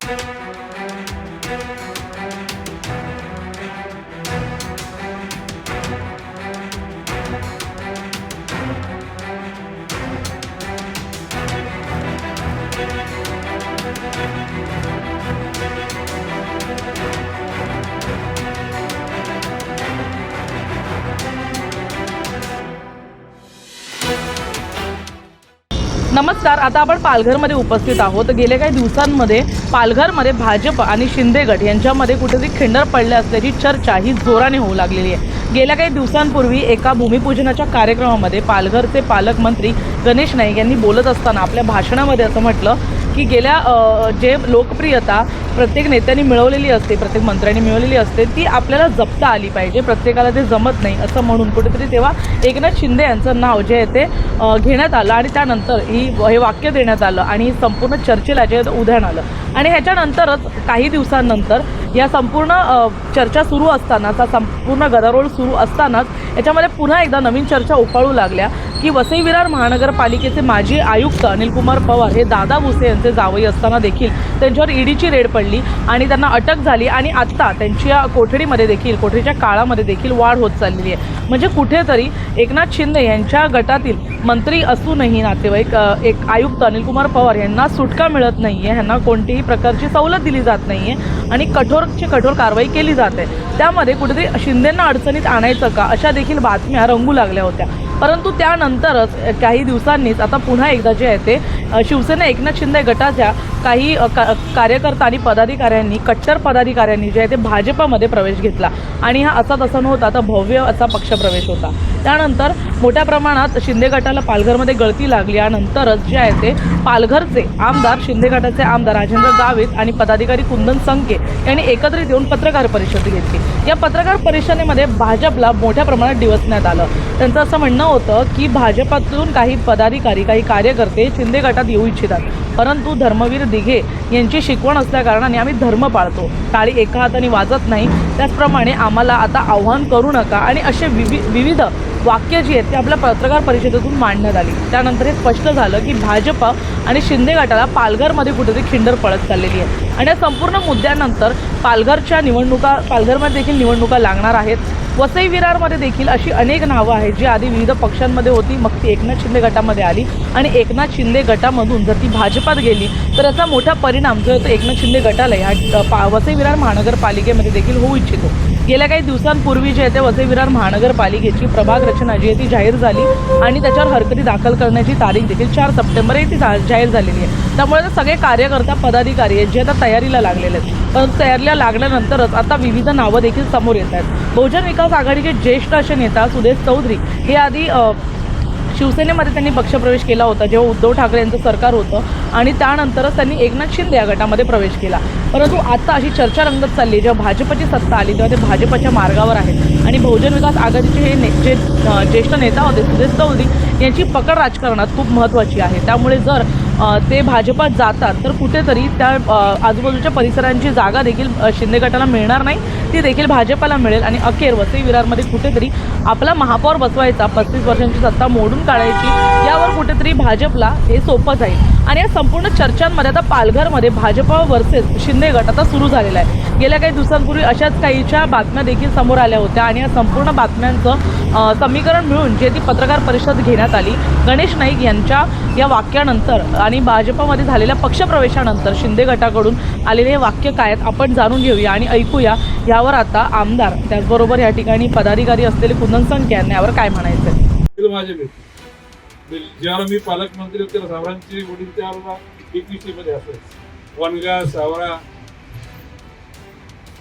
Thank नमस्कार आता आपण पालघरमध्ये उपस्थित आहोत. गेल्या काही दिवसांमध्ये पालघरमध्ये भाजप आणि शिंदे गट यांच्यामध्ये कुठेतरी खिंडर पडले असल्याची चर्चा ही जोराने होऊ लागलेली आहे. गेल्या काही दिवसांपूर्वी एका भूमिपूजनाच्या कार्यक्रमामध्ये पालघरचे पालकमंत्री गणेश नाईक यांनी बोलत असताना आपल्या भाषणामध्ये असं म्हटलं की गेल्या जे लोकप्रियता प्रत्येक नेत्यांनी मिळवलेली असते प्रत्येक मंत्र्यांनी मिळवलेली असते ती आपल्याला जपता आली पाहिजे. प्रत्येकाला ते जमत नाही असं म्हणून कुठेतरी तेव्हा एकनाथ शिंदे यांचं नाव जे आहे ते घेण्यात आलं आणि त्यानंतर ही हे वाक्य देण्यात आलं आणि संपूर्ण चर्चेला जे आहे उधाण आलं. आणि ह्याच्यानंतरच काही दिवसांनंतर या संपूर्ण चर्चा सुरू असतानाचा संपूर्ण गदारोळ सुरू असतानाच याच्यामध्ये पुन्हा एकदा नवीन चर्चा उफाळू लागल्या. की वसई विरार महानगरपालिकेचे माजी आयुक्त अनिलकुमार पवार हे दादा भुसे यांचे जावई असताना देखील त्यांच्यावर ईडीची रेड पडली आणि त्यांना अटक झाली आणि आत्ता त्यांच्या कोठडीमध्ये देखील कोठडीच्या काळामध्ये देखील वाढ होत चाललेली आहे. म्हणजे कुठेतरी एकनाथ शिंदे यांच्या गटातील मंत्री असूनही नातेवाईक एक आयुक्त अनिलकुमार पवार यांना सुटका मिळत नाही आहे ह्यांना कोणतीही प्रकारची सवलत दिली जात नाही आहे आणि कठोरची कठोर कारवाई केली जाते. त्यामध्ये कुठेतरी शिंदेंना अडचणीत आणायचं का अशा देखील बातम्या रंगू लागल्या होत्या. परंतु त्यानंतरच काही दिवसांनीच आता पुन्हा एकदा जे आहे ते शिवसेना एकनाथ शिंदे गटाच्या काही का कार्यकर्ता आणि पदाधिकाऱ्यांनी कट्टर पदाधिकाऱ्यांनी जे आहे ते भाजपामध्ये प्रवेश घेतला. आणि हा असा तसा नव्हता आता भव्य असा पक्षप्रवेश होता. त्यानंतर मोठ्या प्रमाणात शिंदे गटाला पालघरमध्ये गळती लागली यानंतरच जे आहे ते पालघरचे आमदार शिंदे गटाचे आमदार राजेंद्र गावित आणि पदाधिकारी कुंदन संके यांनी एकत्रित येऊन पत्रकार परिषद घेतली. या पत्रकार परिषदेमध्ये भाजपला मोठ्या प्रमाणात डिवचण्यात आलं. त्यांचं असं म्हणणं होतं की भाजपातून काही पदाधिकारी काही कार्यकर्ते शिंदे गटात येऊ इच्छितात. परंतु धर्मवीर दिघे यांची शिकवण असल्याकारणाने आम्ही धर्म पाळतो. टाळी एका हाताने वाजत नाही. त्याचप्रमाणे आम्हाला आता आव्हान करू नका आणि असे विवि विविध वाक्य जी आहेत ते आपल्या पत्रकार परिषदेतून मांडण्यात आली. त्यानंतर हे स्पष्ट झालं की भाजप आणि शिंदे गटाला पालघरमध्ये कुठेतरी खिंडर पळत चाललेली आहे. आणि या संपूर्ण मुद्द्यानंतर पालघरच्या निवडणुका पालघरमध्ये देखील निवडणुका लागणार आहेत. वसई विरारमध्ये देखील अशी अनेक नावं आहेत जी आधी विविध पक्षांमध्ये होती मग ती एकनाथ शिंदे गटामध्ये आली. आणि एकनाथ शिंदे गटामधून जर ती भाजपात गेली तर याचा मोठा परिणाम जो आहे तो एकनाथ शिंदे गटाला या पा- वसई विरार महानगरपालिकेमध्ये देखील होऊ इच्छितो. गेल्या काही दिवसांपूर्वी जे आहे ते वसई विरार महानगरपालिकेची प्रभाग रचना जी आहे ती जाहीर झाली आणि त्याच्यावर हरकती दाखल करण्याची तारीख देखील चार सप्टेंबर ही ती जाहीर झालेली आहे. त्यामुळे सगळे कार्यकर्ता पदाधिकारी आहेत जे आता तयारीला लागलेले आहेत. परंतु तयारीला लागल्यानंतरच आता विविध नावं देखील समोर येत आहेत. बहुजन विकास आघाडीचे ज्येष्ठ असे नेता सुदेश चौधरी हे आधी शिवसेनेमध्ये त्यांनी पक्षप्रवेश केला होता जेव्हा उद्धव ठाकरे यांचं सरकार होतं आणि त्यानंतरच त्यांनी एकनाथ शिंदे या गटामध्ये प्रवेश केला. परंतु आता अशी चर्चा रंगत चालली जेव्हा भाजपची सत्ता आली तेव्हा ते भाजपच्या मार्गावर आहेत. आणि बहुजन विकास आघाडीचे हे ने जे ज्येष्ठ नेता होते सुदेश चौधरी यांची पकड राजकारणात खूप महत्त्वाची आहे. त्यामुळे जर ते भाजपात जातात तर कुठेतरी त्या आजूबाजूच्या परिसरांची जागा देखील शिंदे गटाला मिळणार नाही. ती देखील भाजपाला मिळेल आणि अखेर वसई विरारमध्ये कुठेतरी आपला महापौर बसवायचा पस्तीस वर्षांची सत्ता मोडून काढायची यावर कुठेतरी भाजपला हे सोपं जाईल. आणि या संपूर्ण चर्चांमध्ये आता पालघरमध्ये भाजपा वर्सेस शिंदे गट आता सुरू झालेला आहे. गेल्या काही दिवसांपूर्वी अशाच काहीच्या बातम्या देखील समोर आल्या होत्या आणि या संपूर्ण बातम्यांचं समीकरण मिळून जे ती पत्रकार परिषद घेण्यात आली. गणेश नाईक यांच्या या वाक्यानंतर आणि भाजपमध्ये झालेल्या पक्षप्रवेशानंतर शिंदे गटाकडून आलेले हे वाक्य काय आहेत आपण जाणून घेऊया आणि ऐकूया. यावर आता आमदार त्याचबरोबर या ठिकाणी पदाधिकारी असलेले कुंदन संख्या यांनी यावर काय म्हणायचं माझे मी ज्यावेळेला मी पालकमंत्री होते सावरांची वडील त्यावेळेला बीपीसी मध्ये असायचे. वनगा सावरा.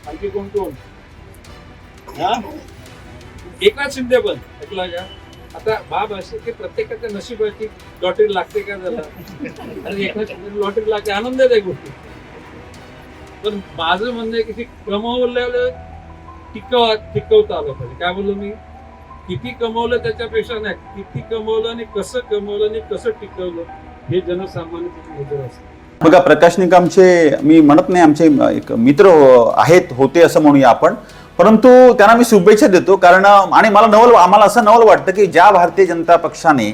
आणखी कोण कोण? एकनाथ शिंदे पण. ऐकला का? आता बाब असे की प्रत्येकाच्या नशिबाची लॉटरी लागते का झाला आणि एकनाथ लॉटरी लागते आनंद आहे गोष्टी. पण माझं म्हणणं आहे की ती कमवलेलं टिकव टिकवता आलं पाहिजे. काय बोललो मी? किती कमवलं त्याच्यापेक्षा नाही किती कमवलं आणि कसं कमवलं आणि कसं टिकवलं हे जनसामान्य नजर असते. बघा प्रकाशनिक आमचे मी म्हणत नाही आमचे एक मित्र आहेत होते असं म्हणूया आपण. परंतु त्यांना मी शुभेच्छा देतो कारण आणि मला नवल आम्हाला असं नवल वाटतं की ज्या भारतीय जनता पक्षाने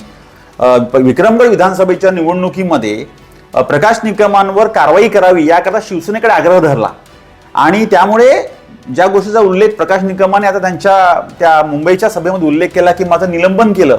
विक्रमगड विधानसभेच्या निवडणुकीमध्ये प्रकाश निकमांवर कारवाई करावी याकरता शिवसेनेकडे आग्रह धरला. आणि त्यामुळे ज्या गोष्टीचा उल्लेख प्रकाश निकमाने आता त्यांच्या त्या मुंबईच्या सभेमध्ये उल्लेख केला की माझं निलंबन केलं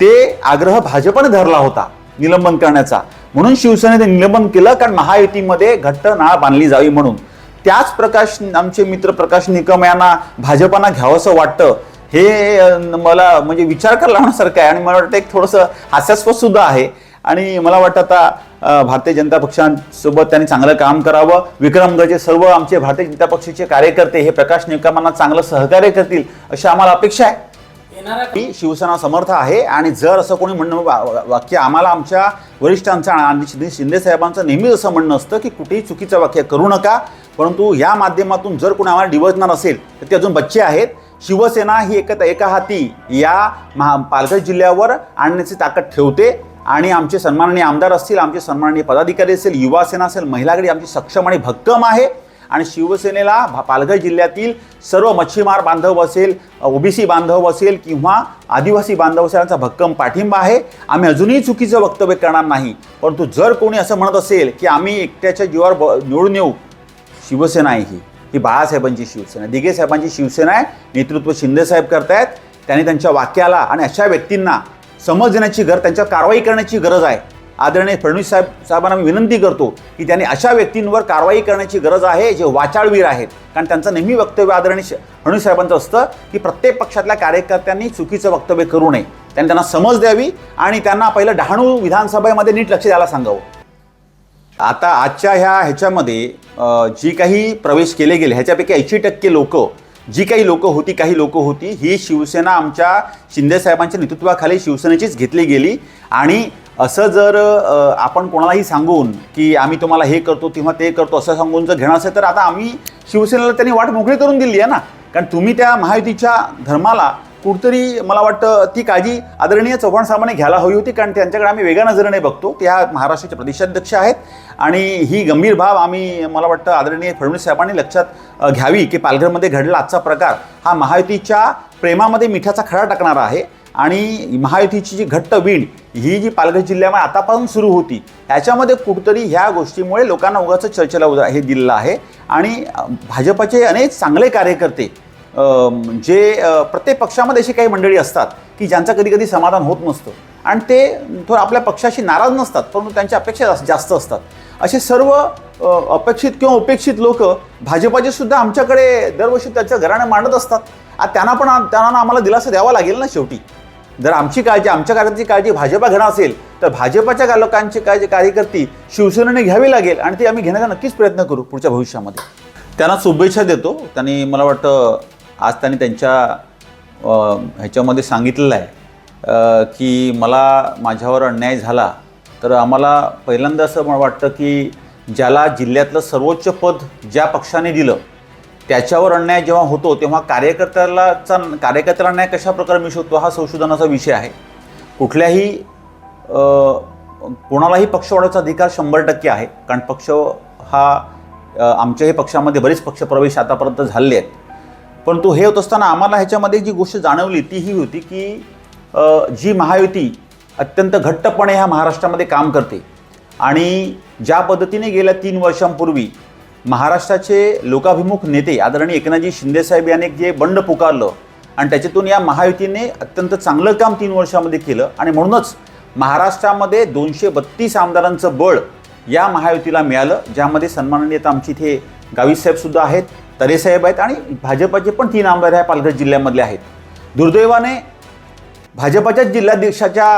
ते आग्रह भाजपने धरला होता निलंबन करण्याचा. म्हणून शिवसेनेने निलंबन केलं कारण महायुतीमध्ये घट्ट नाळ बांधली जावी म्हणून. त्याच प्रकाश आमचे मित्र प्रकाश निकम यांना भाजपानं घ्यावंसं वाटतं. हे मला म्हणजे विचार करायला लावण्यासारखं आहे आणि मला वाटतं एक थोडंसं हास्यास्पद सुद्धा आहे. आणि मला वाटतं आता भारतीय जनता पक्षांसोबत त्यांनी चांगलं काम करावं. विक्रमगडचे सर्व आमचे भारतीय जनता पक्षाचे कार्यकर्ते हे प्रकाश निकमांना चांगलं सहकार्य करतील अशी आम्हाला अपेक्षा आहे. की शिवसेना समर्थ आहे आणि जर असं कोणी म्हणणं वाक्य आम्हाला आमच्या वरिष्ठांचं आणि शिंदे साहेबांचं नेहमीच असं म्हणणं असतं की कुठेही चुकीचं वाक्य करू नका. परंतु या माध्यमातून जर कोणी आम्हाला डिवचणार असेल तर ते अजून बच्चे आहेत. शिवसेना ही एक एका हाती या महा पालघर जिल्ह्यावर आणण्याची ताकद ठेवते आणि आमचे सन्माननीय आमदार असतील आमचे सन्माननीय पदाधिकारी असेल युवासेना असेल महिलागडी आमची सक्षम आणि भक्कम आहे. आणि शिवसेनेला भा- पालघर जिल्ह्यातील सर्व मच्छीमार बांधव असेल ओबीसी बांधव असेल किंवा आदिवासी बांधव असेल यांचा भक्कम पाठिंबा आहे. आम्ही अजूनही चुकीचं वक्तव्य करणार नाही. परंतु जर कोणी असं म्हणत असेल की आम्ही एकट्याच्या जीवावर ब- निवडून येऊ शिवसेना आहे ही. ही बाळासाहेबांची शिवसेना दिघे साहेबांची शिवसेना आहे. नेतृत्व शिंदे साहेब करतायत. त्यांनी त्यांच्या वाक्याला आणि अशा व्यक्तींना समज देण्याची गरज त्यांच्यावर कारवाई करण्याची गरज आहे. आदरणीय फडणवीस साहेब साहेबांना मी विनंती करतो की त्यांनी अशा व्यक्तींवर कारवाई करण्याची गरज आहे जे वाचाळवीर आहेत. कारण त्यांचं नेहमी वक्तव्य आदरणीय श- फडणवीस साहेबांचं असतं की प्रत्येक पक्षातल्या कार्यकर्त्यांनी चुकीचं वक्तव्य करू नये. त्यांनी त्यांना समज द्यावी आणि त्यांना पहिलं डहाणू विधानसभेमध्ये नीट लक्ष द्यायला सांगावं. आता आजच्या ह्या ह्याच्यामध्ये जी काही प्रवेश केले गेले ह्याच्यापैकी ऐंशी टक्के लोक जी काही लोक होती काही लोक होती ही शिवसेना आमच्या शिंदेसाहेबांच्या नेतृत्वाखाली शिवसेनेचीच घेतली गेली. आणि असं जर आपण कोणालाही सांगून की आम्ही तुम्हाला हे करतो किंवा ते करतो असं सांगून जर घेणार असेल तर आता आम्ही शिवसेनेला त्यांनी वाट मोकळी करून दिली आहे ना. कारण तुम्ही त्या महायुतीच्या धर्माला कुठतरी मला वाटतं ती काळजी आदरणीय चव्हाण साहेबांनी घ्यायला हवी होती कारण त्यांच्याकडे आम्ही वेगळ्या नजरेने बघतो. त्या महाराष्ट्राचे प्रदेशाध्यक्ष आहेत आणि ही गंभीर भाव आम्ही मला वाटतं आदरणीय फडणवीस साहेबांनी लक्षात घ्यावी की पालघरमध्ये घडला आजचा प्रकार हा महायुतीच्या प्रेमामध्ये मिठाचा खडा टाकणारा आहे आणि महायुतीची जी घट्ट वीण ही जी पालघर जिल्ह्यामध्ये आतापासून सुरू होती ह्याच्यामध्ये कुठतरी ह्या गोष्टीमुळे लोकांना उगाच चर्चेला उदा हे दिलेलं आहे. आणि भाजपाचे भाजपचे अनेक चांगले कार्यकर्ते जे प्रत्येक पक्षामध्ये अशी काही मंडळी असतात की ज्यांचं कधी कधी समाधान होत नसतं. आणि ते थोडं आपल्या पक्षाशी नाराज नसतात परंतु त्यांच्या अपेक्षा जास्त- असतात. असे सर्व अपेक्षित किंवा उपेक्षित लोक भाजपाचे सुद्धा आमच्याकडे दरवर्षी त्याच्या घराणं मांडत असतात. आता त्यांना पण त्यांना आम्हाला दिलासा द्यावा लागेल ना शेवटी. जर आमची काळजी आमच्या कार्याची काळजी भाजपा घेणार असेल तर भाजपाच्या लोकांची काळजी कार्यकर्ती शिवसेनेने घ्यावी लागेल आणि ती आम्ही घेण्याचा नक्कीच प्रयत्न करू पुढच्या भविष्यामध्ये. त्यांना शुभेच्छा देतो. त्यांनी मला वाटतं आज त्यांनी त्यांच्या ह्याच्यामध्ये सांगितलेलं आहे की मला माझ्यावर अन्याय झाला तर आम्हाला पहिल्यांदा असं मला वाटतं की ज्याला जिल्ह्यातलं सर्वोच्च पद ज्या पक्षाने दिलं त्याच्यावर अन्याय जेव्हा होतो तेव्हा कार्यकर्त्यालाचा कार्यकर्त्याला अन्याय कशा प्रकारे मिळू शकतो हा संशोधनाचा विषय आहे. कुठल्याही कोणालाही पक्ष वाढवायचा अधिकार शंभर टक्के आहे कारण पक्ष हा आमच्याही पक्षामध्ये बरेच पक्षप्रवेश आतापर्यंत झाले आहेत. परंतु हे होत असताना आम्हाला ह्याच्यामध्ये जी गोष्ट जाणवली ती ही होती की जी महायुती अत्यंत घट्टपणे ह्या महाराष्ट्रामध्ये काम करते. आणि ज्या पद्धतीने गेल्या तीन वर्षांपूर्वी महाराष्ट्राचे लोकाभिमुख नेते आदरणीय एकनाथजी शिंदेसाहेब यांनी जे बंड पुकारलं आणि त्याच्यातून या महायुतीने अत्यंत चांगलं काम तीन वर्षामध्ये केलं आणि म्हणूनच महाराष्ट्रामध्ये दोनशे बत्तीस आमदारांचं बळ या महायुतीला मिळालं ज्यामध्ये सन्माननीय आमची इथे गावीसाहेबसुद्धा आहेत. तरेसाहेब आहेत आणि भाजपाचे पण तीन आमदार ह्या पालघर जिल्ह्यामधले आहेत. दुर्दैवाने भाजपाच्या जिल्हाध्यक्षाच्या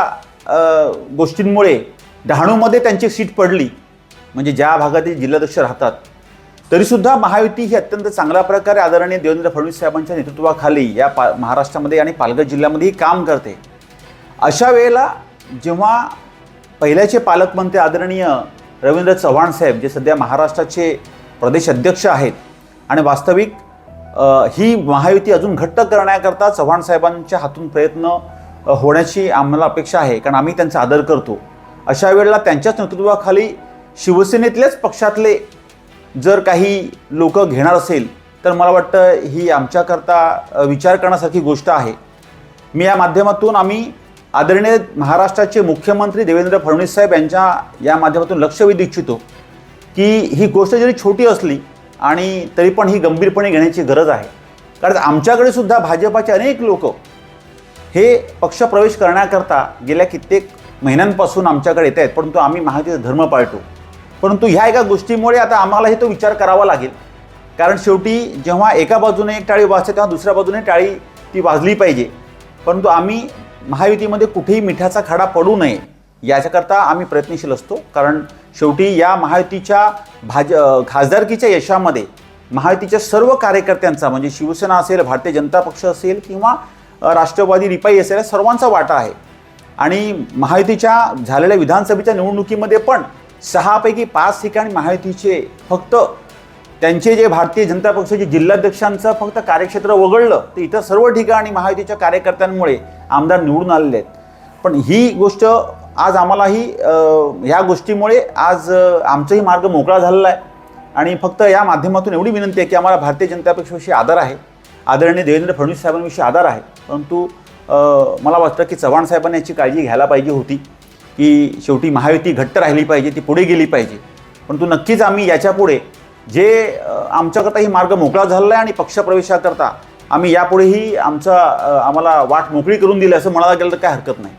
गोष्टींमुळे डहाणूमध्ये त्यांची सीट पडली. म्हणजे ज्या भागातील जिल्हाध्यक्ष राहतात. तरीसुद्धा महायुती ही अत्यंत चांगल्या प्रकारे आदरणीय देवेंद्र फडणवीस साहेबांच्या नेतृत्वाखाली या पा महाराष्ट्रामध्ये आणि पालघर जिल्ह्यामध्येही काम करते. अशा वेळेला जेव्हा पहिल्याचे पालकमंत्री आदरणीय रवींद्र चव्हाण साहेब जे सध्या महाराष्ट्राचे प्रदेश अध्यक्ष आहेत आणि वास्तविक ही महायुती अजून घट्ट करण्याकरता चव्हाण साहेबांच्या हातून प्रयत्न होण्याची आम्हाला अपेक्षा आहे. कारण आम्ही त्यांचा आदर करतो. अशा वेळेला त्यांच्याच नेतृत्वाखाली शिवसेनेतलेच पक्षातले जर काही लोक घेणार असेल तर मला वाटतं ही आमच्याकरता विचार करण्यासारखी गोष्ट आहे. मी या माध्यमातून आम्ही आदरणीय महाराष्ट्राचे मुख्यमंत्री देवेंद्र फडणवीस साहेब यांच्या या माध्यमातून लक्ष वेधू इच्छितो की ही गोष्ट जरी छोटी असली आणि तरी पण ही गंभीरपणे घेण्याची गरज आहे. कारण आमच्याकडे सुद्धा भाजपाचे अनेक लोक हे पक्षप्रवेश करण्याकरता गेल्या कित्येक महिन्यांपासून आमच्याकडे येत आहेत. परंतु आम्ही महायुतीचा धर्म पाळतो. परंतु ह्या एका गोष्टीमुळे आता आम्हालाही तो विचार करावा लागेल. कारण शेवटी जेव्हा एका बाजूने एक टाळी वाजते तेव्हा दुसऱ्या बाजूने टाळी ती वाजली पाहिजे. परंतु आम्ही महायुतीमध्ये कुठेही मिठाचा खडा पडू नये याच्याकरता आम्ही प्रयत्नशील असतो. कारण शेवटी या महायुतीच्या भाज खासदारकीच्या यशामध्ये महायुतीच्या सर्व कार्यकर्त्यांचा म्हणजे शिवसेना असेल भारतीय जनता पक्ष असेल किंवा राष्ट्रवादी रिपाई असेल या सर्वांचा वाटा आहे. आणि महायुतीच्या झालेल्या विधानसभेच्या निवडणुकीमध्ये पण सहापैकी पाच ठिकाणी महायुतीचे फक्त त्यांचे जे भारतीय जनता पक्षाचे जिल्हाध्यक्षांचं फक्त कार्यक्षेत्र वगळलं तर इतर सर्व ठिकाणी महायुतीच्या कार्यकर्त्यांमुळे आमदार निवडून आलेले आहेत. पण ही गोष्ट आज आम्हालाही ह्या गोष्टीमुळे आज आमचाही मार्ग मोकळा झालेला आहे. आणि फक्त या माध्यमातून एवढी विनंती आहे की आम्हाला भारतीय जनता पक्षाविषयी आदर आहे. आदरणीय देवेंद्र फडणवीस साहेबांविषयी आदर आहे. परंतु मला वाटतं की चव्हाण साहेबांनी याची काळजी घ्यायला पाहिजे होती की शेवटी महायुती घट्ट राहिली पाहिजे ती पुढे गेली पाहिजे. परंतु नक्कीच आम्ही याच्यापुढे जे आमच्याकरताही आमच्याकरता ही मार्ग मोकळा झालेला आहे आणि पक्षप्रवेशाकरता आम्ही यापुढेही आमचा आम्हाला वाट मोकळी करून दिली असं म्हणायला गेलं तर काय हरकत नाही.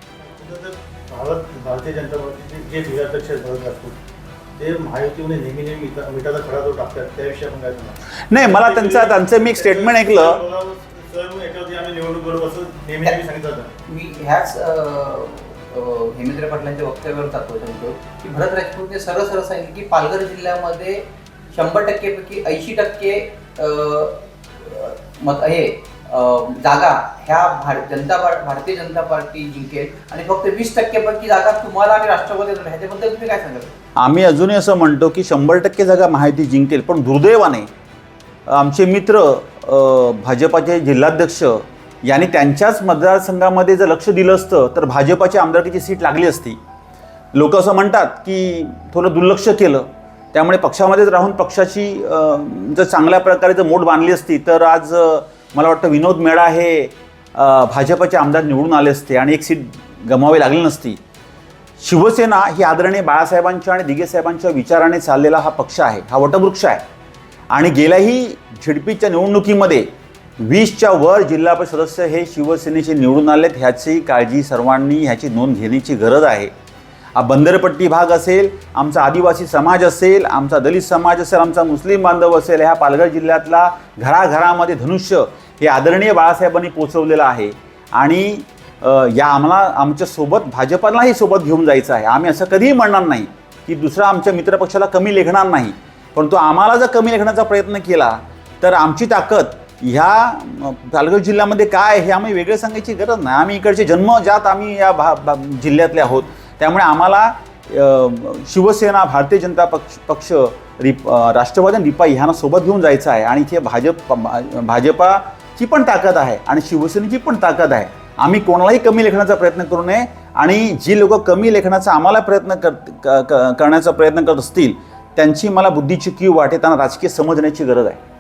भारत भारतीय जनता पार्टीचे जे जिल्हाध्यक्ष भारत राजपूत ते महायुतीमध्ये नेहमी नेहमी मिठा- मिठाचा खडा जो टाकतात त्याविषयी आपण काय सांगणार? नाही मला त्यांचा त्यांचं मी एक स्टेटमेंट ऐकलं. मी ह्याच हेमेंद्र पाटलांच्या वक्तव्यावर जातो सांगतो की भरत राजपूतने सरळ सरळ सांगितलं की पालघर जिल्ह्यामध्ये शंभर टक्केपैकी ऐंशी टक्के मत हे जागा ह्या भार जनता भारतीय जनता पार्टी जिंकेल. आणि फक्त वीस टक्केपैकी जागा तुम्हाला आणि राष्ट्रवादी ह्याच्याबद्दल तुम्ही काय सांगाल? आम्ही अजूनही असं म्हणतो की शंभर टक्के जागा माहिती जिंकेल पण दुर्दैवाने आमचे मित्र भाजपाचे जिल्हाध्यक्ष यांनी त्यांच्याच मतदारसंघामध्ये जर लक्ष दिलं असतं तर भाजपाची आमदारकीची सीट लागली असती. लोक असं म्हणतात की थोडं दुर्लक्ष केलं. त्यामुळे पक्षामध्येच राहून पक्षाची जर चांगल्या प्रकारे जर मोट बांधली असती तर आज मला वाटतं विनोद मेळा हे भाजपचे आमदार निवडून आले असते आणि एक सीट गमावी लागली नसती. शिवसेना ही आदरणीय बाळासाहेबांच्या आणि दिगे साहेबांच्या विचाराने चाललेला हा पक्ष आहे हा वटवृक्ष आहे. आणि गेल्याही झिडपीच्या निवडणुकीमध्ये वीसच्या वर जिल्हा परिषद सदस्य हे शिवसेनेचे निवडून आलेत ह्याची काळजी सर्वांनी ह्याची नोंद घेण्याची गरज आहे. बंदरपट्टी भाग असेल आमचा आदिवासी समाज असेल आमचा दलित समाज असेल आमचा मुस्लिम बांधव असेल ह्या पालघर जिल्ह्यातला घराघरामध्ये धनुष्य हे आदरणीय बाळासाहेबांनी पोचवलेलं आहे. आणि या आम्हाला आमच्यासोबत भाजपालाही सोबत घेऊन जायचं आहे. आम्ही असं कधीही म्हणणार नाही की दुसरा आमच्या मित्रपक्षाला कमी लेखणार नाही. परंतु आम्हाला जर कमी लेखण्याचा प्रयत्न केला तर आमची ताकद ह्या पालघर जिल्ह्यामध्ये काय आहे हे आम्ही वेगळे सांगायची गरज नाही. आम्ही इकडचे जन्मजात आम्ही या भा भा जिल्ह्यातले आहोत. त्यामुळे आम्हाला शिवसेना भारतीय जनता पक्ष पक्ष रिप राष्ट्रवादी आणि रिपाई ह्यांना सोबत घेऊन जायचं आहे आणि इथे भाजप भाजपाची पण ताकद आहे आणि शिवसेनेची पण ताकद आहे. आम्ही कोणालाही कमी लेखण्याचा प्रयत्न करू नये आणि जी लोक कमी लेखण्याचा आम्हाला प्रयत्न कर क- क- करण्याचा प्रयत्न करत असतील त्यांची मला बुद्धीची कीव वाटे त्यांना राजकीय समजण्याची गरज आहे.